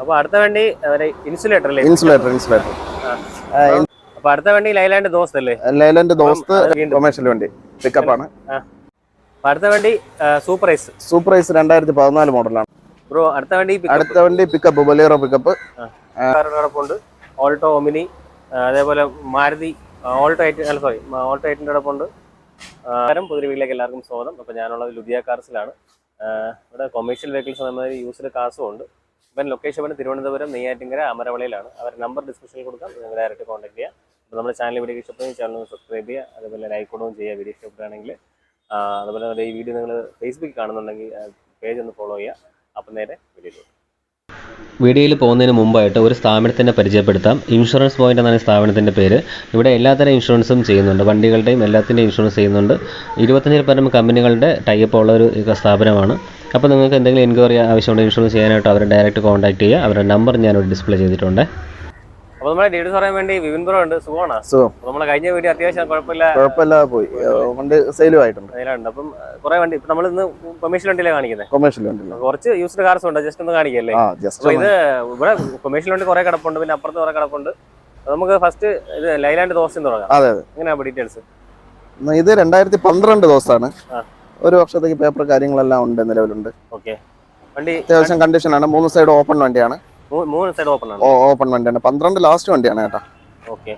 അപ്പൊ അടുത്ത വണ്ടി ഇൻസുലേറ്റർ അല്ലേ ഇൻസുലേറ്റർ ഇൻസുലേറ്റർ അപ്പൊ അടുത്ത വണ്ടി ലൈലാൻഡ് ദോസ്ത് അല്ലേ? ലൈലാൻഡ് ദോസ്ത് കൊമേഴ്സ്യൽ കൊമേഴ്ഷ്യൽ വണ്ടി പിക്കപ്പ് ആണ്. അടുത്ത വണ്ടി സൂപ്പർ ഐസ് രണ്ടായിരത്തി പതിനാല് മോഡലാണ് ബ്രോ അടുത്ത വണ്ടി അടുത്ത വണ്ടി പിക്കപ്പ് ബൊലേറോ പിക്കപ്പ് ഉണ്ട് ഓൾട്ടോ ഒമിനി അതേപോലെ മാരുതി ഓൾട്ടോ എയ്റ്റ് അല്ല സോറി ഓൾട്ടോ എയ്റ്റിന്റെ ആരും പുതിയ പുതിരിവിലേക്ക് എല്ലാവർക്കും സ്വാഗതം. അപ്പോൾ ഞാനുള്ളത് ലുധിയ കാർസിലാണ് ഇവിടെ കൊമേഴ്ഷ്യൽ വെഹിക്കിൾസ് നമ്മൾ യൂസിൽ കാർസും ഉണ്ട്. ഇപ്പം ലൊക്കേഷൻ വേണം. തിരുവനന്തപുരം നെയ്യാറ്റിങ്കര അമരവളയിലാണ് അവർ നമ്പർ ഡിസ്ക്രിപ്ഷനിൽ കൊടുക്കാം. നിങ്ങൾ ഡയറക്റ്റ് കോൺടാക്ട് ചെയ്യുക അപ്പോൾ നമ്മുടെ ചാനൽ വീഡിയോ ഇഷ്ടപ്പെടുന്ന ചാനൽ സബ്സ്ക്രൈബ് ചെയ്യുക. അതുപോലെ ലൈക്ക് കൊടുക്കുകയും ചെയ്യുക. വീഡിയോ ഇഷ്ടപ്പെടുകയാണെങ്കിൽ അതുപോലെ നമ്മുടെ ഈ വീഡിയോ നിങ്ങൾ ഫേസ്ബുക്കിൽ കാണുന്നുണ്ടെങ്കിൽ പേജ് ഒന്ന് ഫോളോ ചെയ്യുക. അപ്പം നേരെ വീഡിയോ വീഡിയോയിൽ പോകുന്നതിന് മുമ്പായിട്ട് ഒരു സ്ഥാപനത്തിനെ പരിചയപ്പെടുത്താം. ഇൻഷുറൻസ് പോയിന്റ് എന്നാണ് സ്ഥാപനത്തിന്റെ പേര്. ഇവിടെ എല്ലാത്തരം ഇൻഷുറൻസും ചെയ്യുന്നുണ്ട്. വണ്ടികളുടെയും എല്ലാത്തിന്റെയും ഇൻഷുറൻസ് ചെയ്യുന്നുണ്ട്. ഇരുപത്തഞ്ചിൽ പരം കമ്പനികളുടെ ടൈപ്പ് ഉള്ള ഒരു സ്ഥാപനമാണ്. അപ്പോൾ നിങ്ങൾക്ക് എന്തെങ്കിലും എൻക്വയറി ആവശ്യമുണ്ടെങ്കിൽ ഇൻഷുറൻസ് ചെയ്യാനായിട്ട് അവരെ ഡയറക്റ്റ് കോൺടാക്ട് ചെയ്യുക. അവരുടെ നമ്പർ ഞാനിവിടെ ഡിസ്പ്ലേ ചെയ്തിട്ടുണ്ട്. അപ്പോൾ നമ്മുടെ ഡീറ്റെയിൽസ് പറയാൻ വേണ്ടി വിപിൻ ബ്രോ ഉണ്ട്. സുഖമാണ്? സുഖം. അപ്പോൾ നമ്മളെ കഴിഞ്ഞ വീഡിയോ അത്യാവശ്യം കുഴപ്പമില്ല കുഴപ്പമില്ലാതെ പോയി. വണ്ടി സെയിലും ആയിട്ടുണ്ട്. സെയിലുണ്ട് അപ്പം കുറെ വണ്ടി ഇപ്പം നമ്മൾ ഇന്ന് കൊമേഴ്ഷ്യൽ വണ്ടിയിലാണ് കാണിക്കുന്നത് കൊമേഴ്ഷ്യൽ വണ്ടിയിലാണ് കുറച്ച് യൂസ്ഡ് കാർസ് ഉണ്ട്. ജസ്റ്റ് ഒന്ന് കാണിക്കല്ലേ? ആ ജസ്റ്റ് ഇത് ഇവിടെ കൊമേഴ്ഷ്യൽ വണ്ടി കുറേ കിടപ്പുണ്ട്. പിന്നെ അപ്പുറത്ത് കുറെ കിടപ്പുണ്ട്. നമുക്ക് ഫസ്റ്റ് ഇത് ലൈലാൻഡ് ദോശയും തുടങ്ങാം. അതെ അതെ. എങ്ങനെയാണ് ഡീറ്റെയിൽസ് ഇത് രണ്ടായിരത്തി പന്ത്രണ്ട് ദോസാണ് ആ. ഒരു വർഷത്തേക്ക് പേപ്പർ കാര്യങ്ങളെല്ലാം ഉണ്ട് നിലവിലുണ്ട്. ഓക്കെ വണ്ടി അത്യാവശ്യം കണ്ടീഷനാണ് മൂന്ന് സൈഡ് ഓപ്പൺ വണ്ടിയാണ്. മൂന്ന് സൈഡ് ഓപ്പൺ ആണ്. ഓപ്പൺ വണ്ടിയാണ്. പന്ത്രണ്ട് ലാസ്റ്റ് വണ്ടിയാണ് കേട്ടോ. ഓക്കെ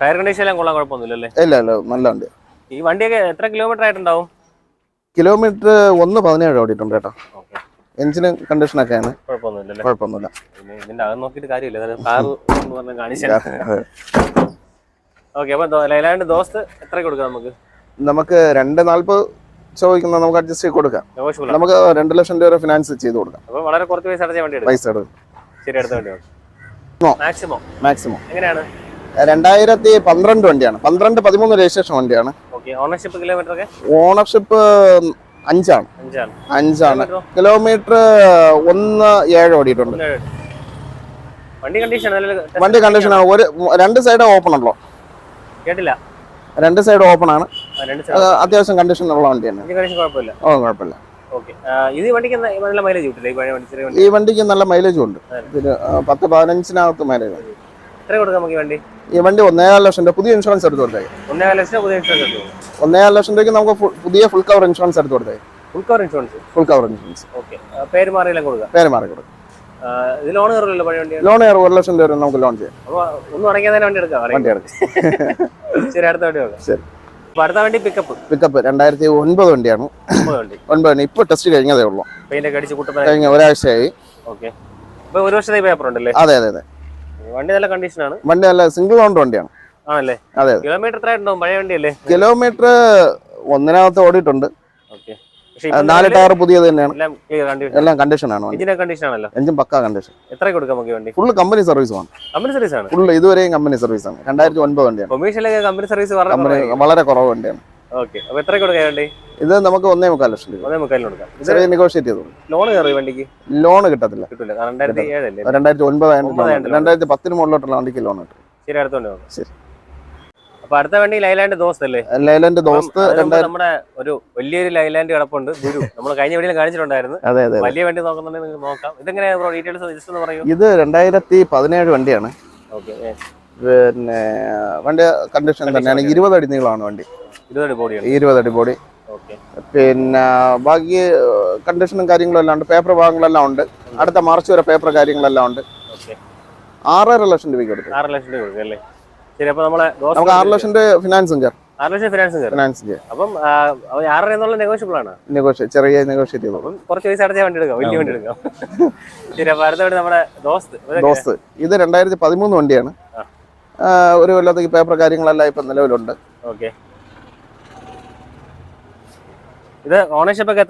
ടയർ കണ്ടീഷൻ എല്ലാം കൊള്ളാൻ കുഴപ്പമൊന്നുമില്ലല്ലേ ഇല്ല ഇല്ല നല്ല വണ്ടി. ഈ വണ്ടിയൊക്കെ എത്ര കിലോമീറ്റർ ആയിട്ടുണ്ടാവും? കിലോമീറ്റർ ഒന്ന് പതിനേഴ് ഓടിയിട്ടുണ്ട് കേട്ടോ. എഞ്ചിന് കണ്ടീഷനൊക്കെയാണ് കുഴപ്പമൊന്നുമില്ലല്ലേ കുഴപ്പമൊന്നുമില്ല പിന്നെ ഇതിന്റെ അകം നോക്കിയിട്ട് കാര്യമില്ല. ഓക്കെ അപ്പൊ ലൈലാൻഡ് ദോസ്ത് എത്ര കൊടുക്കാം നമുക്ക്? നമുക്ക് രണ്ട് നാൽപ്പത് ചോദിക്കുന്ന നമുക്ക് അഡ്ജസ്റ്റ് ചെയ്ത് കൊടുക്കാം. നമുക്ക് രണ്ട് ലക്ഷം രൂപ ഫിനാൻസ് ചെയ്ത് കൊടുക്കാം. വളരെ കുറച്ച് പൈസ അടച്ച വണ്ടി എടുക്കാം പൈസ. മാക്സിമം മാക്സിമം എങ്ങനെയാണ്? രണ്ടായിരത്തി പന്ത്രണ്ട് വണ്ടിയാണ്. പന്ത്രണ്ട് പതിമൂന്ന് രജിസ്ട്രേഷൻ വണ്ടിയാണ്. ഓണർഷിപ്പ് കിലോമീറ്റർ ഓണർഷിപ്പ് അഞ്ചാണ്. അഞ്ചാണ്. കിലോമീറ്റർ ഒന്ന് ഏഴ് ഓടിയിട്ടുണ്ട്. വണ്ടി കണ്ടീഷൻ ആണ്. ഒരു രണ്ട് സൈഡ് ഓപ്പൺ ഉള്ളൂ. കേട്ടില്ല. രണ്ട് സൈഡ് ഓപ്പൺ ആണ്. അത്യാവശ്യം കണ്ടീഷൻ ഉള്ള വണ്ടിയാണ് കുഴപ്പമില്ല. ഓ ഈ വണ്ടിക്ക് നല്ല മൈലേജ് ഈ വണ്ടിക്ക് നല്ല ഉണ്ട്. പത്ത് പതിനഞ്ചിനകത്ത് മൈലേജ് ഉണ്ട്. എത്ര കൊടുക്കാം നമുക്ക് ഈ വണ്ടി? ഈ വണ്ടി ഒന്നേകാൽ ലക്ഷം രൂപ. പുതിയ ഇൻഷുറൻസ് എടുത്ത് കൊടുത്തേ ഒന്നേകാല ലക്ഷം പുതിയ ഇൻഷുറൻസ് കിട്ടും ഒന്നേകാൽ ലക്ഷം രൂപയ്ക്ക് നമുക്ക് പുതിയ ഫുൾ കവർ ഇൻഷുറൻസ് എടുത്ത് കൊടുത്തേ full cover insurance full cover insurance okay. പേര് മാറിയെല്ലാം കൊടുക്കാം. പേര് മാറി കൊടുക്കും. ഇത് ലോൺ കയറില്ലല്ലോ പഴയ വണ്ടിയാണ് ലോൺ ഒരു ലക്ഷം രൂപ നമുക്ക് ലോൺ ചെയ്യാം. അപ്പോൾ ഒന്നും അടങ്ങിയാൽ തന്നെ വണ്ടി എടുക്കാം. വണ്ടി എടുക്കാം. ശരി അടുത്ത വണ്ടി നോക്കാം. ശരി. അടുത്ത വണ്ടി പിക്കപ്പ് പിക്കപ്പ് രണ്ടായിരത്തി ഒൻപത് വണ്ടിയാണ്. വണ്ടി. ഒൻപത് വണ്ടി. ഇപ്പൊ ടെസ്റ്റ് കഴിഞ്ഞതേ ഉള്ളൂ. കഴിഞ്ഞ ഒരാഴ്ചയായി. ഓക്കെ ഒരു വർഷത്തെ പേപ്പർ ഉണ്ടല്ലേ? അതെ അതെ അതെ. വണ്ടി നല്ല കണ്ടീഷനാണ് വണ്ടി നല്ല സിംഗിൾ ഓണർ വണ്ടിയാണ്. ആണല്ലേ? അതെ കിലോമീറ്റർ എത്ര ആയിട്ടുണ്ടാവും? പഴയ വണ്ടിയല്ലേ? കിലോമീറ്റർ ഒന്നിനകത്ത് ഓടിയിട്ടുണ്ട്. ഓക്കെ നാല് ടയർ പുതിയത് തന്നെയാണ്. എല്ലാം കണ്ടീഷൻ ആണല്ലോ? എഞ്ചിൻ പക്കാ കണ്ടീഷൻ എത്ര കൊടുക്കാം നമുക്ക് ഈ വണ്ടി? ഫുള്ള് കമ്പനി കമ്പനി സർവീസ് ആണ്? ഫുള്ള് ഇതുവരെയും കമ്പനി സർവീസ് ആണ്. രണ്ടായിരത്തി ഒൻപത് വണ്ടിയാണ് കൊമേഴ്ഷ്യലൊക്കെ കമ്പനി സർവീസ് വളരെ കുറവ് വണ്ടിയാണ്. ഓക്കെ അപ്പൊ എത്ര കൊടുക്കാം ഈ ഇത് നമുക്ക് ഒന്നേ മുക്കാൽ ലക്ഷം രൂപ. ഒന്നേ മുക്കാലിന് കൊടുക്കാം. ചെറിയ നെഗോഷിയേറ്റ് ചെയ്തു ലോൺ കയറി വണ്ടിക്ക്? ലോൺ കിട്ടത്തില്ല. കിട്ടില്ല രണ്ടായിരത്തി ഒൻപതായിരം രണ്ടായിരത്തി പത്തിന് മുകളിലോട്ടുള്ള വണ്ടിക്ക് ലോൺ കിട്ടും. ശരി ശരി. അപ്പൊ അടുത്ത വണ്ടി ലൈലാൻഡ് ദോസ്ത് അല്ലേ? ലൈലൻഡ് ദോസ്ത് നമ്മുടെ ഒരു വലിയൊരു ലൈലാൻഡ് കിടപ്പുണ്ട് ഗുരു. നമ്മൾ കഴിഞ്ഞ വേണ്ടി കാണിച്ചിട്ടുണ്ടായിരുന്നു. അതെ അതെ വലിയ വണ്ടി നോക്കുന്നുണ്ടെങ്കിൽ നിങ്ങൾക്ക് നോക്കാം. ഇതെങ്ങനെയാണ് ബ്രോ? ഡീറ്റെയിൽസ് ജസ്റ്റ് ഒന്ന് പറയൂ. ഇത് രണ്ടായിരത്തി പതിനേഴ് വണ്ടിയാണ്. ഓക്കെ പിന്നെ വണ്ടി കണ്ടീഷൻ തന്നെയാണ്. ഇരുപത് അടി നീളമാണ് വണ്ടി ഇരുപത് അടി ബോഡി ഓക്കെ. പിന്നെ ബാക്കി കണ്ടീഷനും കാര്യങ്ങളും എല്ലാം ഉണ്ട്. പേപ്പർ ഭാഗങ്ങളെല്ലാം ഉണ്ട്. അടുത്ത മാർച്ച് വരെ പേപ്പർ കാര്യങ്ങളെല്ലാം ഉണ്ട്. ആറര ലക്ഷം രൂപയ്ക്ക് എടുക്കും ആറര ലക്ഷം രൂപ കൊടുക്കും അല്ലേ? ശരി അപ്പൊ നമ്മളെ നമുക്ക് ആറ് ലക്ഷം രൂപ ഫിനാൻസും കയറും ആറ് ലക്ഷം ഫിനാൻസും കയറും ഫിനാൻസും ചെയ്യാം. അപ്പം ആ, അവൻ ആറര എന്നുള്ള നെഗോഷ്യബിൾ ആണ്? നെഗോഷിയേറ്റ് ചെറിയ അപ്പം കുറച്ച് പൈസ വണ്ടി എടുക്കാം വലിയ വണ്ടി എടുക്കാം. ശരി അപ്പൊ അടുത്ത നമ്മുടെ ദോസ്ത്. ഇതൊക്കെ ദോസ്ത് ഇത് രണ്ടായിരത്തി പതിമൂന്ന് വണ്ടിയാണ് ഒരു കൊല്ലത്തേക്ക് പേപ്പർ കാര്യങ്ങളെല്ലാം ഇപ്പൊ നിലവിലുണ്ട്. ഓക്കെ. ഇത് ഓണർഷിപ്പ് ഒക്കെ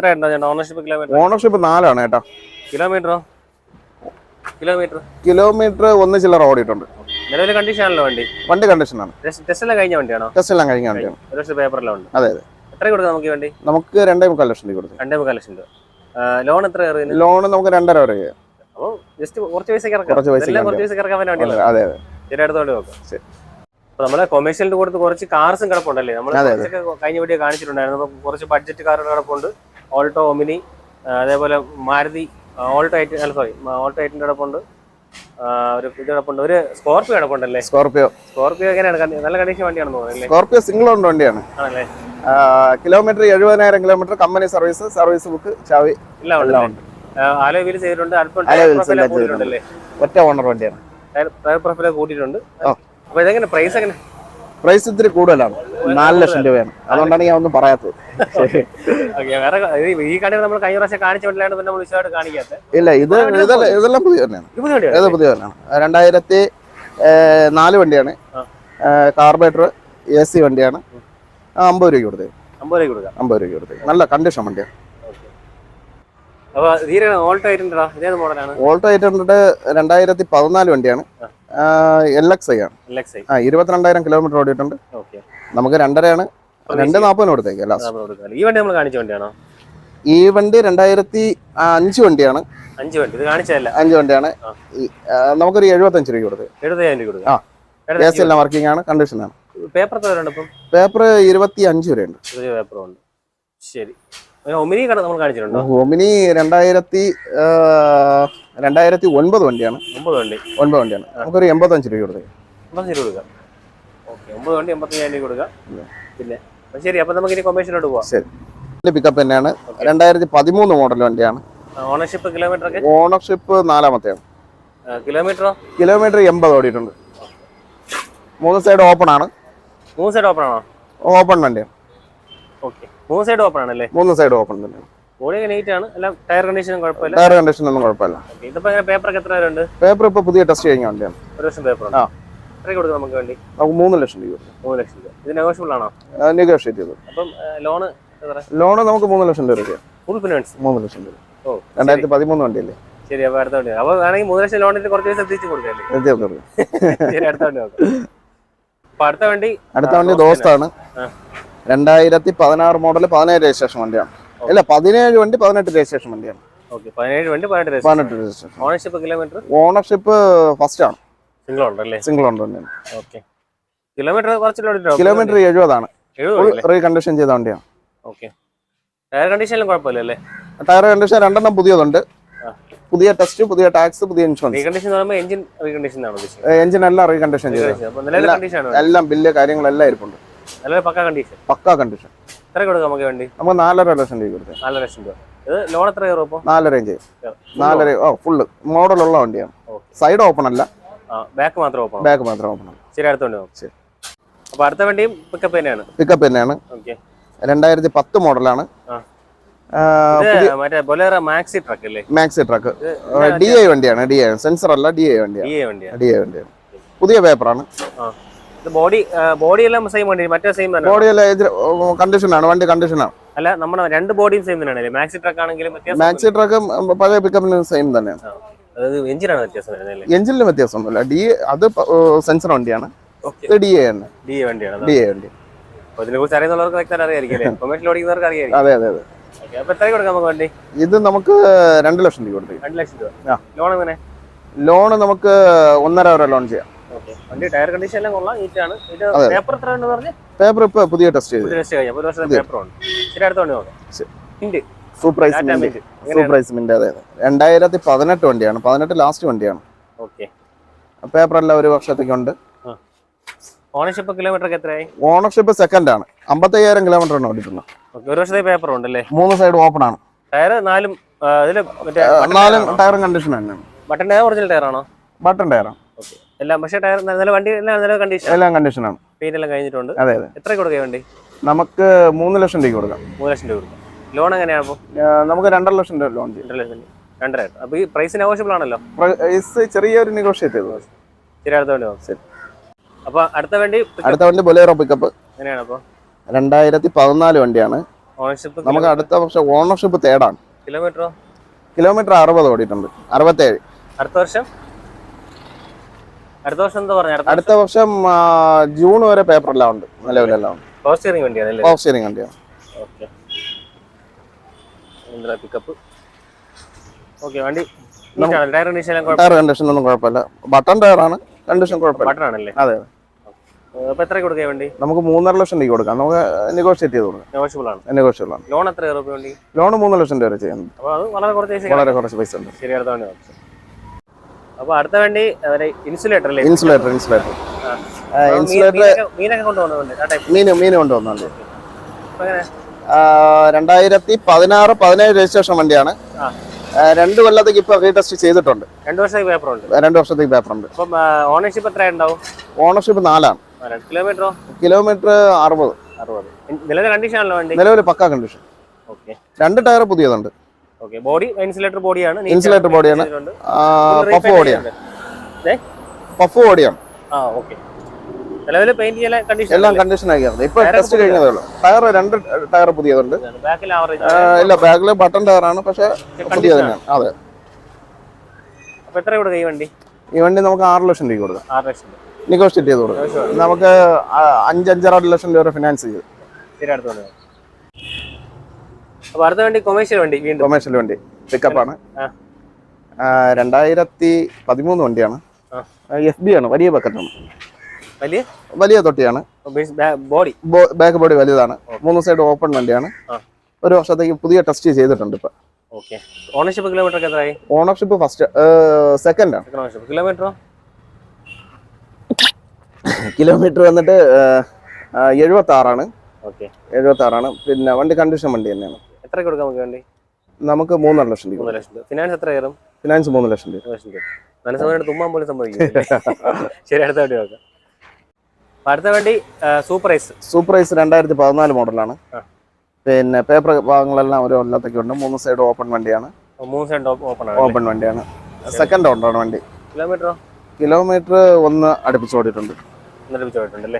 ഓണർഷിപ്പ് കിലോമീറ്റർ ഓണർഷിപ്പ് നാലാണ് കേട്ടോ. കിലോമീറ്ററോ കിലോമീറ്റർ കിലോമീറ്റർ ഒന്ന് ചില്ലറ ഓടിയിട്ടുണ്ട്. നിലവിലെ കണ്ടീഷൻ ആണല്ലോ വണ്ടി? വണ്ടി കണ്ടീഷനാണ് ടെസ്റ്റ് എല്ലാം കഴിഞ്ഞ വണ്ടിയാണോ? ടെസ്റ്റ് എല്ലാം കഴിഞ്ഞ വണ്ടിയാണ്. ഒരു വർഷം പേപ്പറെല്ലാം ഉണ്ട്. അതെ അതെ. എത്ര കൊടുക്കാം നമുക്ക് ഈ വണ്ടി? നമുക്ക് രണ്ടേ മുക്കാൽ ലക്ഷം രൂപ കൊടുക്കും. രണ്ടേ മുക്കാൽ ലക്ഷം രൂപ. ലോൺ എത്ര ലോൺ നമുക്ക് രണ്ടര വരെ അപ്പോൾ ജസ്റ്റ് കുറച്ച് പൈസ ഇറക്കാം. കുറച്ച് പൈസ ഇറക്കാൻ വേണ്ടി അതെ അതെ ശരി അടുത്ത വണ്ടി നോക്കാം. ശരി. നമ്മളെ കൊമേഴ്ഷ്യലിന്റെ കൊടുത്ത് കുറച്ച് കാർസും കിടപ്പുണ്ടല്ലേ? നമ്മൾ കഴിഞ്ഞ വീഡിയോ കാണിച്ചിട്ടുണ്ടായിരുന്നു. അപ്പൊ കുറച്ച് ബഡ്ജറ്റ് കാറുകൾ കിടപ്പുണ്ട്. ഓൾട്ടോ ഒമിനി അതേപോലെ Maruti Alto eight sorry Alto item കിടപ്പുണ്ട്. ഒരു ഇത് കിടപ്പുണ്ട്. ഒരു സ്കോർപ്പിയോ കിടപ്പുണ്ടല്ലേ? സ്കോർപിയോ. സ്കോർപ്പിയോ എങ്ങനെയാണ്? നല്ല കണ്ടീഷൻ വണ്ടിയാണെന്ന് തോന്നുന്നു സ്കോർപിയോ സിംഗിൾ ഓൺ വണ്ടിയാണ്. ആണല്ലേ? കിലോമീറ്റർ എഴുപതിനായിരം kilometre company service service book ചാവി എല്ലാം ഉണ്ട് എല്ലാം ഉണ്ട്. ആലോ വീൽ ചെയ്തിട്ടുണ്ട്. അല്പം ഒറ്റ ഓണർ വണ്ടിയാണ്. പ്രൊഫൈൽ കൂട്ടിയിട്ടുണ്ട്. അപ്പൊ ഇതെങ്ങനെ പ്രൈസ് എങ്ങനെ? പ്രൈസ് ഇത്തിരി കൂടുതലാണ്. നാല് ലക്ഷം രൂപയാണ്. അതുകൊണ്ടാണ് ഞാൻ ഒന്നും പറയാത്തത്. വേറെ ഈ കടയിൽ നമ്മൾ കഴിഞ്ഞ പ്രാവശ്യം കാണിച്ച വണ്ടിയാണ് പിന്നെ വിശദമായിട്ട് കാണിക്കാത്തത്. ഇല്ല ഇത് ഇതെല്ലാം പുതിയ തന്നെയാണ് ഇത് പുതിയ വണ്ടിയാണ്. രണ്ടായിരത്തി നാല് വണ്ടിയാണ്. കാർബറേറ്റർ കാർബേറ്റർ എ സി വണ്ടിയാണ്. അമ്പത് രൂപയ്ക്ക് കൊടുത്തത്. അമ്പത് രൂപ കൊടുക്കാം. അമ്പത് രൂപയ്ക്ക് കൊടുത്തത്. നല്ല കണ്ടീഷൻ വണ്ടിയാണ്. ഓൾട്ടോ എയ്റ്റ് രണ്ടായിരത്തി പതിനാല് വണ്ടിയാണ്. എൽ എക്സ് ഐ ആണ്. ആ ഇരുപത്തിരണ്ടായിരം കിലോമീറ്റർ ഓടിയിട്ടുണ്ട്. നമുക്ക് രണ്ടരയാണ് രണ്ട് നാപ്പതിന് കൊടുത്തേക്ക് ലാസ്റ്റ് ഈ വണ്ടി നമ്മൾ കാണിച്ച വണ്ടിയാണോ? ഈ വണ്ടി രണ്ടായിരത്തി അഞ്ച് വണ്ടിയാണ്. അഞ്ച് വണ്ടി. ഇത് കാണിച്ചതല്ല. അഞ്ച് വണ്ടിയാണ്. ആ. ആ, നമുക്കൊരു എഴുപത്തഞ്ച് രൂപ കൊടുത്തത് എഴുപത്തയ്യായിരം രൂപ ആ. കൊടുക്കാം എ സി എല്ലാം വർക്കിംഗ് ആണ് കണ്ടീഷനാണ് പേപ്പർ പേപ്പർ ഇരുപത്തി അഞ്ച് വരെയുണ്ട്. ശരി. ഒമിനി നമ്മൾ കാണിച്ചിട്ടുണ്ടോ? ഒമിനി രണ്ടായിരത്തി രണ്ടായിരത്തി ഒൻപത് വണ്ടിയാണ്. ഒമ്പത് വണ്ടി. ഒൻപത് വണ്ടിയാണ്. നമുക്കൊരു എൺപത്തഞ്ച് രൂപ കൊടുക്കാം. എൺപത്തഞ്ച് രൂപ കൊടുക്കാം. ഓക്കെ ഒമ്പത് വണ്ടി എൺപത്തഞ്ചായിരം രൂപ കൊടുക്കാം. പിന്നെ ശരി അപ്പൊ നമുക്ക് ഇനി കൊമേഴ്സിലോട്ട് പോവാം. ശരി. പിക്കപ്പ് തന്നെയാണ്. രണ്ടായിരത്തി പതിമൂന്ന് മോഡൽ വണ്ടിയാണ്. ഓണർഷിപ്പ് കിലോമീറ്റർ ഓണർഷിപ്പ് നാലാമത്തെയാണ്. കിലോമീറ്ററോ കിലോമീറ്റർ എൺപത് ഓടിയിട്ടുണ്ട്. മൂന്ന് സൈഡ് ഓപ്പൺ ആണ്. മൂന്ന് സൈഡ് ഓപ്പൺ ആണോ? ഓപ്പൺ വണ്ടിയാണ്. ഓക്കെ. മൂന്ന് സൈഡ് ഓപ്പൺ ആണല്ലേ? മൂന്ന് സൈഡ് ഓപ്പൺ തന്നെയാണ് ബോഡി നീറ്റ് ആണ്. എല്ലാം ടയർ കണ്ടീഷനും കുഴപ്പമില്ല. ടയർ കണ്ടീഷൻ ഒന്നും കുഴപ്പമില്ല. ഓക്കെ ഇതിപ്പോ എങ്ങനെ പേപ്പറൊക്കെ എത്ര ഉണ്ട് പേപ്പർ ഇപ്പൊ പുതിയ ടെസ്റ്റ് കഴിഞ്ഞ വണ്ടിയാണ് ഒരു ലക്ഷം പേപ്പർ ആ. എത്ര കൊടുക്കാം നമുക്ക് വേണ്ടി? നമുക്ക് മൂന്ന് ലക്ഷം രൂപ മൂന്ന് ലക്ഷം രൂപ. ഇത് നെഗോഷ്യബിൾ ആണോ? നെഗോഷിയേറ്റ് ചെയ്തു. അപ്പം ലോണ് നമുക്ക് മൂന്ന് ലക്ഷം രൂപ ഫുൾ ഫിനാൻസ് മൂന്ന് ലക്ഷം രൂപ. ഓ രണ്ടായിരത്തി പതിമൂന്ന് വണ്ടിയല്ലേ? ശരി അപ്പൊ അടുത്ത വണ്ടി. അപ്പൊ വേണമെങ്കിൽ മൂന്ന് ലക്ഷം ലോണിൽ കുറച്ച് കൊടുക്കല്ലേ ശരി അടുത്ത വണ്ടി അടുത്ത വണ്ടി ദോസ്താണ്. രണ്ടായിരത്തി പതിനാറ് മോഡൽ പതിനേഴ് രജിസ്ട്രേഷൻ വണ്ടിയാണ്. അല്ല പതിനേഴ് വണ്ടി പതിനെട്ട് രജിസ്ട്രേഷൻ വണ്ടിയാണ്. പതിനെട്ട് registration ownership kilometre ownership first ആണ്. സിംഗിൾ ഉണ്ടല്ലേ? സിംഗിൾ ഉണ്ട് കിലോമീറ്റർ എഴുപതാണ്. റീകണ്ടീഷൻ ചെയ്ത വണ്ടിയാണ്. ഓക്കെ ടയർ കണ്ടീഷനിലും ടയർ കണ്ടീഷൻ രണ്ടെണ്ണം പുതിയതുണ്ട്. പുതിയ ടെസ്റ്റ് പുതിയ ടാക്സ് പുതിയ ഇൻഷുറൻസ് എഞ്ചിൻ എല്ലാം റീകണ്ടീഷൻ ചെയ്തു എല്ലാം ബില്ല് കാര്യങ്ങളെല്ലാം ഇരിപ്പുണ്ട്. പക്ക കണ്ടീഷൻ എത്ര കൊടുക്കാം നമുക്ക് വേണ്ടി? നമുക്ക് നാലര ലക്ഷം രൂപ കൊടുക്കാം. നാലര ലക്ഷം രൂപ. ഇത് ലോൺ എത്ര കയറും അപ്പോൾ നാലര ഇഞ്ച്. നാലര ഓ ഫുള്ള് മോഡലുള്ള വണ്ടിയാണ്. സൈഡ് ഓപ്പൺ അല്ല. ബാക്ക് മാത്രം ഓപ്പൺ ബാക്ക് മാത്രം ഓപ്പൺ ആണ്. ശരി അടുത്ത വണ്ടി നോക്കാം. ശരി. അപ്പൊ അടുത്ത വണ്ടിയും പിക്കപ്പ് തന്നെയാണ്. പിക്കപ്പ് തന്നെയാണ്. ഓക്കെ. രണ്ടായിരത്തി പത്ത് മോഡലാണ് മാക്സി ട്രക്ക് അല്ലേ? മാക്സി ട്രക്ക് ഡി ഐ വണ്ടിയാണ് ഡി ഐ സെൻസർ അല്ല ഡി ഐ വണ്ടിയാണ്. ഡി ഐ വണ്ടിയാണ്. പുതിയ പേപ്പറാണ് ബോഡി ബോഡി എല്ലാം സെയിം വണ്ടി മറ്റേ സെയിം തന്നെ ബോഡി എല്ലാം കണ്ടീഷനാണ് വണ്ടി കണ്ടീഷനാണ് അല്ല നമ്മുടെ രണ്ട് ബോഡിയും സെയിം തന്നെയാണ് മാക്സി ട്രക്ക് ആണെങ്കിലും മാക്സി ട്രക്കും പഴയ പിക്കപ്പിന് സെയിം തന്നെയാണ്. എഞ്ചിനാണ് വ്യത്യാസം വരുന്നത് അല്ലേ? എഞ്ചിനിലും വ്യത്യാസമൊന്നുമില്ല ഡി അത് സെൻസർ വണ്ടിയാണ്. ഡി എ തന്നെ ഡി വണ്ടിയാണ് ഡി എ വണ്ടി. അപ്പൊ ഇതിനെ കുറിച്ച് അറിയുന്നവർക്ക് വ്യക്തമായിട്ട് അറിയായിരിക്കും അല്ലേ? കൊമേഴ്സിൽ ഓടിക്കുന്നവർക്ക് അറിയായിരിക്കും. അതെ അതെ ഇത് നമുക്ക് രണ്ട് ലക്ഷം രൂപ കൊടുത്തു രണ്ട് ലക്ഷം രൂപ. ലോൺ എങ്ങനെ? ലോൺ നമുക്ക് ഒന്നര വരെ ലോൺ ചെയ്യാം. വണ്ടി ടയർ കണ്ടീഷൻ എല്ലാം കൊള്ളാം. നീറ്റാണ്. ഇത് അതെ. പേപ്പർ എത്ര ഉണ്ടെന്ന് പറഞ്ഞ്? പേപ്പർ ഇപ്പൊ പുതിയ ടെസ്റ്റ് ചെയ്തു. കഴിഞ്ഞ. ഒരു പേപ്പർ ഉണ്ട്. ശരി അടുത്ത വണ്ടി നോക്കാം. സൂപ്പർ. സൂപ്പർ അതെ രണ്ടായിരത്തി പതിനെട്ട് വണ്ടിയാണ്. പതിനെട്ട് ലാസ്റ്റ് വണ്ടിയാണ്. ഓക്കെ. പേപ്പർ എല്ലാം ഒരു വർഷത്തേക്കുണ്ട്. ഓണർഷിപ്പ് കിലോമീറ്റർ എത്രയായി? ഓണർഷിപ്പ് സെക്കൻഡ് ആണ്. അമ്പത്തയ്യായിരം കിലോമീറ്റർ ആണ് ഓടിക്കുന്നത്. ഒരു വർഷത്തെ പേപ്പർ ഉണ്ടല്ലേ മൂന്ന് സൈഡ് ഓപ്പൺ ആണ്. ടയർ നാലും ടയറും കണ്ടീഷൻ തന്നെയാണ്. ബട്ടൺ ടയർ ഒറിജിനൽ ടയർ ആണോ? ബട്ടൺ ടയറാണ് എല്ലാം പക്ഷേ ടയർ നല്ല വണ്ടി എല്ലാം നല്ല കണ്ടീഷൻ എല്ലാം കണ്ടീഷനാണ് പെയിന്റ് എല്ലാം കഴിഞ്ഞിട്ടുണ്ട്. അതെ അതെ. എത്ര കൊടുക്കുക വണ്ടി? നമുക്ക് മൂന്ന് ലക്ഷം രൂപ കൊടുക്കാം. മൂന്ന് ലക്ഷം രൂപ കൊടുക്കാം. ലോൺ എങ്ങനെയാണ് അപ്പോൾ? നമുക്ക് രണ്ടര ലക്ഷം രൂപ ലോൺ രണ്ടര ലക്ഷം രണ്ടര അപ്പോൾ ഈ പ്രൈസ് നെഗോഷ്യബിൾ ആണല്ലോ? പ്രൈസ് ചെറിയൊരു നെഗോഷിയേറ്റ് ചെയ്തു ശരി അടുത്ത വണ്ടി ശരി. അപ്പോൾ അടുത്ത വണ്ടി അടുത്ത വണ്ടി ബൊലേറോ പിക്കപ്പ് എങ്ങനെയാണ് അപ്പോൾ? രണ്ടായിരത്തി പതിനാല് വണ്ടിയാണ്. ഓണർഷിപ്പ് നമുക്ക് അടുത്ത വർഷം ഓണർഷിപ്പ് തേടാണ് കിലോമീറ്ററോ കിലോമീറ്റർ അറുപത് ഓടിയിട്ടുണ്ട്. അറുപത്തേഴ്. അടുത്ത വർഷം? അടുത്ത വർഷം എന്താ പറഞ്ഞ? അടുത്ത വർഷം ജൂൺ വരെ പേപ്പറെല്ലാം ഉണ്ട്. നിലവിലെല്ലാം ഉണ്ട് പവർ സ്റ്റിയറിംഗ് വണ്ടിയാണ് പവർ സ്റ്റിയറിംഗ് വണ്ടിയാണ് ഓക്കെ എന്താ പിക്കപ്പ് ഓക്കെ വണ്ടി ടയർ കണ്ടീഷൻ എല്ലാം ഒന്നും കുഴപ്പമില്ല. ബട്ടൺ ടയറാണ് കണ്ടീഷൻ കുഴപ്പമില്ല. ബട്ടൺ ആണല്ലേ? അതെ അപ്പൊ എത്ര കൊടുക്കുക വണ്ടി? നമുക്ക് മൂന്നര ലക്ഷം രൂപ കൊടുക്കാം. നമുക്ക് നെഗോഷിയേറ്റ് ചെയ്ത് കൊടുക്കാം. നെഗോഷ്യബിൾ ആണ്. നെഗോഷ്യബിൾ ആണ്. ലോൺ എത്ര രൂപ വണ്ടി? ലോൺ മൂന്ന് ലക്ഷം രൂപ അത് വളരെ കുറച്ച് പൈസ ഉണ്ട്. ശരി അടുത്ത വണ്ടി അപ്പൊ അടുത്ത വണ്ടി ഇൻസുലേറ്റർ അല്ലേ ഇൻസുലേറ്റർ ഇൻസുലേറ്റർ. ഇൻസുലേറ്റർ മീനൊക്കെ- കൊണ്ടുപോകുന്നുണ്ട് മീൻ മീൻ ആ, രണ്ടായിരത്തി പതിനാറ് പതിനേഴ് രജിസ്ട്രേഷൻ വണ്ടിയാണ്. രണ്ട് കൊല്ലത്തേക്ക് ഇപ്പൊ റീടെസ്റ്റ് ചെയ്തിട്ടുണ്ട്. രണ്ട് വർഷത്തേക്ക് പേപ്പർ ഉണ്ട് രണ്ട് വർഷത്തേക്ക് പേപ്പർ ഉണ്ട് ഓണർഷിപ്പ് എത്ര ഉണ്ടാവും ഓണർഷിപ്പ് നാലാണ്. കിലോമീറ്ററോ കിലോമീറ്റർ അറുപത്. അറുപത്. നിലവിലെ കണ്ടീഷൻ ആണല്ലോ വണ്ടി? നിലവിൽ പക്കാ കണ്ടീഷൻ ഓക്കെ. രണ്ട് ടയർ പുതിയതുണ്ട്. ഓക്കെ ബോഡി ഇൻസുലേറ്റർ ബോഡിയാണ് ഇൻസുലേറ്റർ ബോഡിയാണ്. പഫ് ബോഡിയാണ് പഫ് ബോഡിയാണ് ആ ഓക്കെ നിലവിൽ പെയിന്റ് കണ്ടീഷൻ എല്ലാം കണ്ടീഷൻ ആക്കിയാണ് ഇപ്പൊ ടെസ്റ്റ് കഴിഞ്ഞതേ ഉള്ളൂ. ടയർ രണ്ട് ടയർ പുതിയതുണ്ട്. ഇല്ല ബാക്കിൽ ബട്ടൺ ടയറാണ് പക്ഷെ പുതിയ തന്നെയാണ്. അതെ. അപ്പൊ എത്ര കൊടുക്കുക ഈ വണ്ടി? ഈ വണ്ടി നമുക്ക് ആറ് ലക്ഷം രൂപ കൊടുക്കാം. ആറ് ലക്ഷം. നെഗോഷിയേറ്റ് ചെയ്ത് കൊടുക്കാം. നമുക്ക് ആ, അഞ്ച് അഞ്ചര ലക്ഷം രൂപ ഫിനാൻസ് ചെയ്ത്. അപ്പൊ അടുത്ത വണ്ടി കൊമേഴ്ഷ്യൽ വണ്ടി വീണ്ടും. കൊമേഴ്ഷ്യൽ വണ്ടി. പിക്കപ്പാണ് ആ. രണ്ടായിരത്തി പതിമൂന്ന് വണ്ടിയാണ്. എഫ് ബി ആണ് വലിയ ബക്കറ്റാണ് വലിയ? വലിയ തൊട്ടിയാണ്. ബോഡി ബാക്ക് ബോഡി വലുതാണ് മൂന്ന് സൈഡ് ഓപ്പൺ വണ്ടിയാണ്. ഒരു വർഷത്തേക്ക് പുതിയ ടെസ്റ്റ് ചെയ്തിട്ടുണ്ട് ഇപ്പൊ. ഓണർഷിപ്പ് കിലോമീറ്റർ എത്രയായി? ഓണർഷിപ്പ് ഫസ്റ്റ് സെക്കൻഡ് ആണ്. കിലോമീറ്ററോ കിലോമീറ്റർ വന്നിട്ട് എഴുപത്തി ആറാണ് എഴുപത്തി ആറാണ് പിന്നെ വണ്ടി കണ്ടീഷൻ വണ്ടി തന്നെയാണ്. എത്ര കൊടുക്കാം നമുക്ക് വേണ്ടി? നമുക്ക് മൂന്നര ലക്ഷം രൂപ. മൂന്ന് ലക്ഷം ഫിനാൻസ് എത്ര കയറും? ഫിനാൻസ് മൂന്ന് ലക്ഷം രൂപ. ലക്ഷം രൂപ. മനസ്സമായിട്ട് തുമ്മാൻ പോലും സംഭവിക്കും ശരി അടുത്ത വണ്ടി നോക്കാം. അടുത്ത വണ്ടി സൂപ്പർ ഐസ് സൂപ്പർ ഐസ് രണ്ടായിരത്തി പതിനാല് മോഡലാണ്. പിന്നെ പേപ്പർ ഭാഗങ്ങളെല്ലാം ഒരു കൊല്ലത്തൊക്കെ ഉണ്ട്. മൂന്ന് സൈഡ് ഓപ്പൺ വണ്ടിയാണ്. മൂന്ന് സൈഡ് ഓപ്പൺ ആണ് ഓപ്പൺ വണ്ടിയാണ്. സെക്കൻഡ് ഓണറാണ് വണ്ടി. കിലോമീറ്ററോ കിലോമീറ്റർ ഒന്ന് അടുപ്പിച്ച് ഓടിയിട്ടുണ്ട്.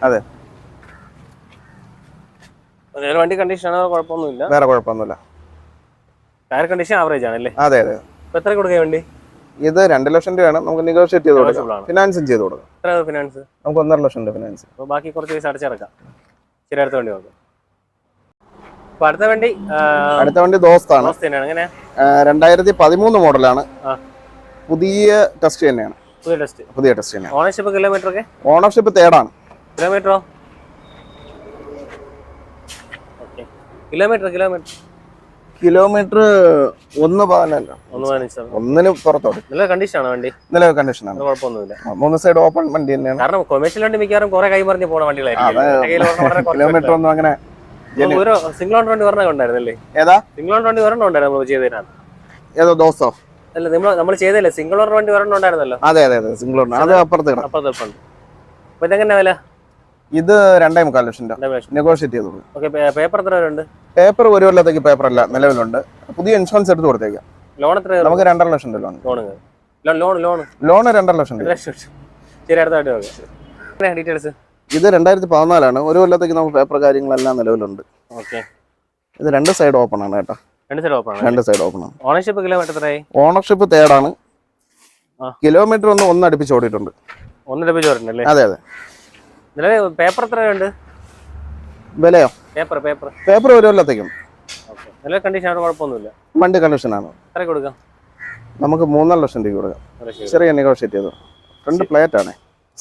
അതെ. അതിന് വണ്ടി കണ്ടീഷൻ ആണോ? കുഴപ്പമൊന്നുമില്ല. വേറെ കുഴപ്പമൊന്നുമില്ല. ടയർ കണ്ടീഷൻ ആവറേജ് ആണല്ലേ? അതെ അതെ. ഇപ്പൊ എത്ര കൊടുക്കുക വണ്ടി? ഇത് രണ്ട് ലക്ഷം രൂപയാണ്. നമുക്ക് നെഗോഷിയേറ്റ് ചെയ്ത് കൊടുക്കാം. ഫിനാൻസും ചെയ്ത് കൊടുക്കാം. എത്ര ഫിനാൻസ് നമുക്ക് ഒന്നര ലക്ഷം രൂപ ഫിനാൻസ് അപ്പോൾ ബാക്കി കുറച്ച് പൈസ അടച്ചിറക്കാം. ശരി അടുത്ത വണ്ടി നോക്കാം. അപ്പൊ അടുത്ത വണ്ടി അടുത്ത വണ്ടി ദോസ്താണ്. എങ്ങനെ? രണ്ടായിരത്തി പതിമൂന്ന് മോഡലാണ്. പുതിയ ടെസ്റ്റ് തന്നെയാണ്. പുതിയ ടെസ്റ്റ് പുതിയ ടെസ്റ്റ് തന്നെയാണ്. ഓണർഷിപ്പ് കിലോമീറ്റർ ഒക്കെ? ഓണർഷിപ്പ് തേർഡാണ് കിലോമീറ്ററോ കിലോമീറ്റർ കിലോമീറ്റർ. കിലോമീറ്റർ ഒന്ന് പതിനല്ല ഒന്ന് പതിനഞ്ച് ഒന്നിന് പുറത്തോട്ട്. നല്ല കണ്ടീഷൻ ആണ് വണ്ടി. നല്ല കണ്ടീഷനാണ് കുഴപ്പമൊന്നുമില്ല. മൂന്ന് സൈഡ് ഓപ്പൺ വണ്ടി തന്നെയാണ്. കാരണം കൊമേഴ്ഷ്യൽ വണ്ടി മിക്കവാറും കുറെ കൈ പറഞ്ഞ് പോണ വണ്ടികളായിരിക്കും. കിലോമീറ്റർ ഒന്നും അങ്ങനെ ഒരു സിംഗിൾ ഓൺ വണ്ടി ഒരെണ്ണം ഉണ്ടായിരുന്നല്ലേ? ഏതാ? സിംഗിൾ ഓൺ വണ്ടി ഒരെണ്ണം ഉണ്ടായിരുന്നു നമ്മൾ ചെയ്തതിനകത്ത് ഏതോ ദോസോ. അല്ല നമ്മൾ നമ്മൾ ചെയ്തല്ലേ സിംഗിൾ ഓൺ വണ്ടി ഒരെണ്ണം ഉണ്ടായിരുന്നല്ലോ. അതെ അതെ അതെ. സിംഗിൾ ഓൺ അത് അപ്പുറത്ത് അപ്പുറത്ത് അപ്പൊ ഇതെങ്ങനെയാ അപ്പൊ ഇതെങ്ങനെ വില? ഇത് രണ്ടേ മുക്കാൽ ലക്ഷം രൂപ. നെഗോഷിയേറ്റ് ചെയ്തോളൂ. പേപ്പർ എത്ര പേപ്പർ ഒരു കൊല്ലത്തേക്ക് പേപ്പർ അല്ല നിലവിലുണ്ട്. പുതിയ ഇൻഷുറൻസ് എടുത്ത് കൊടുത്തേക്കാം. ലോൺ എത്ര നമുക്ക് രണ്ടര ലക്ഷം രൂപ ലോൺ ലോൺ ലോൺ ലോൺ രണ്ടര ലക്ഷം രൂപ ശരി ഡീറ്റെയിൽസ് ഇത് രണ്ടായിരത്തി പതിനാലാണ്. ഒരു കൊല്ലത്തേക്ക് നമുക്ക് പേപ്പർ കാര്യങ്ങളെല്ലാം നിലവിലുണ്ട്. ഓക്കെ ഇത് രണ്ട് സൈഡ് ഓപ്പൺ ആണ് കേട്ടോ. രണ്ട് സൈഡ് ഓപ്പൺ ആണ്. രണ്ട് സൈഡ് ഓപ്പൺ ആണ്. ഓണർഷിപ്പ് കിലോമീറ്റർ എത്രയായി? ഓണർഷിപ്പ് തേർഡാണ് ആ. കിലോമീറ്റർ ഒന്ന് ഒന്ന് അടുപ്പിച്ച് ഓടിയിട്ടുണ്ട്. ഒന്ന് പറഞ്ഞല്ലേ അതെ അതെ. നിലവിൽ പേപ്പർ എത്ര ഉണ്ട് വിലയോ? പേപ്പർ പേപ്പർ പേപ്പർ ഒരു കൊല്ലത്തേക്കും. നിലവിൽ കണ്ടീഷൻ ആണ് കുഴപ്പമൊന്നുമില്ല. വണ്ടി കണ്ടീഷനാണ് എത്ര കൊടുക്കാം? നമുക്ക് മൂന്നര ലക്ഷം രൂപ കൊടുക്കാം. ചെറിയ നെഗോഷിയേറ്റ് ചെയ്തു. ഫ്രണ്ട് പ്ലേറ്റ് ആണ്.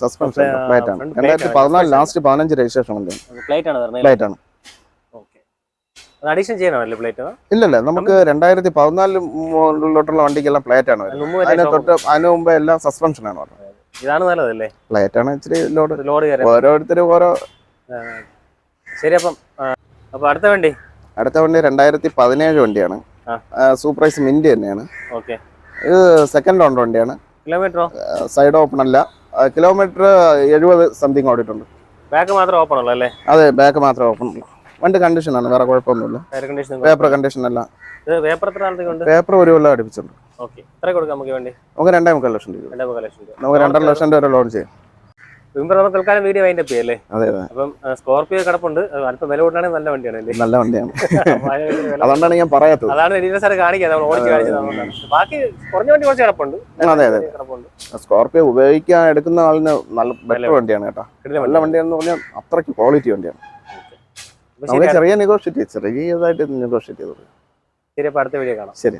സസ്പെൻഷൻ പ്ലേറ്റ് ആണ്. രണ്ടായിരത്തി. പതിനാല് ലാസ്റ്റ് പതിനഞ്ച് രജിസ്ട്രേഷൻ പ്ലേറ്റ് ആണ് പറഞ്ഞത് പ്ലേറ്റ് ആണ്. അഡീഷൻ ചെയ്യണമല്ലേ പ്ലേറ്റ് ഇല്ലല്ല നമുക്ക് രണ്ടായിരത്തി പതിനാലിലോട്ടുള്ള വണ്ടിക്കെല്ലാം പ്ലേറ്റ് ആണ് അതിന് തൊട്ട് അതിന് മുമ്പ് എല്ലാം സസ്പെൻഷൻ ആണ് വരുന്നത് ഇതാണ് നല്ലതല്ലേ? പ്ലേറ്റ് ആണ് ഇച്ചിരി ലോഡ് ലോഡ് ഓരോരുത്തരും ഓരോ ശരി അപ്പം അപ്പൊ അടുത്ത വണ്ടി? അടുത്ത വണ്ടി രണ്ടായിരത്തി പതിനേഴ് വണ്ടിയാണ് സൂപ്രൈസ് മിന്റ് തന്നെയാണ്. ഓക്കെ. ഇത് സെക്കൻഡ് റൗണ്ട് വണ്ടിയാണ്. കിലോമീറ്ററോ സൈഡ് ഓപ്പൺ അല്ല. കിലോമീറ്റർ എഴുപത് സംതിങ് ഓടിയിട്ടുണ്ട്. ബാക്ക് മാത്രം ഓപ്പൺ ഉള്ളൂ അല്ലേ? അതെ ബാക്ക് മാത്രം ഓപ്പൺ ഉള്ളൂ. വണ്ടി കണ്ടീഷനാണ് വേറെ കുഴപ്പമൊന്നുമില്ല. പേപ്പർ കണ്ടീഷൻ അല്ല. പേപ്പർ ഒരു കൊല്ലം അടുപ്പിച്ചിട്ടുണ്ട്. ഓക്കെ. എത്ര കൊടുക്കാം നമുക്ക് ഈ വണ്ടി? നമുക്ക് രണ്ടേ മുക്കാൽ ലക്ഷം രൂപ. രണ്ടേ മുക്കാൽ ലക്ഷം രൂപ. നമുക്ക് രണ്ടര ലക്ഷം രൂപ വരെ ലോൺ ചെയ്യാം. തൽക്കാലം വീഡിയോ അതിന്റെ അതെ അതെ. അപ്പം സ്കോർപിയോ കിടപ്പുണ്ട്. അല്പം വില കൂട്ടാണെങ്കിൽ നല്ല വണ്ടിയാണ് അല്ലേ? നല്ല വണ്ടിയാണ്. അതുകൊണ്ടാണ് ഞാൻ പറയാത്തത്. അതാണ് നമ്മൾ ഓടിച്ച് കാണിച്ചത് ബാക്കി കുറഞ്ഞ വണ്ടി കുറച്ച് കിടപ്പുണ്ട്. അതെ അതെ കിടപ്പുണ്ട്. ഉപയോഗിക്കാൻ എടുക്കുന്ന ആളിന് നല്ല ബെറ്റർ വണ്ടിയാണ് കേട്ടോ. നല്ല വണ്ടിയാണെന്ന് പറഞ്ഞാൽ അത്രയ്ക്ക് ക്വാളിറ്റി വണ്ടിയാണ്. നമുക്ക് ചെറിയ നെഗോഷിയേറ്റ് ചെറിയതായിട്ട് നെഗോഷിയേറ്റ് ചെയ്തു ശരി അപ്പൊ അടുത്ത വീഡിയോ കാണാം. ശരി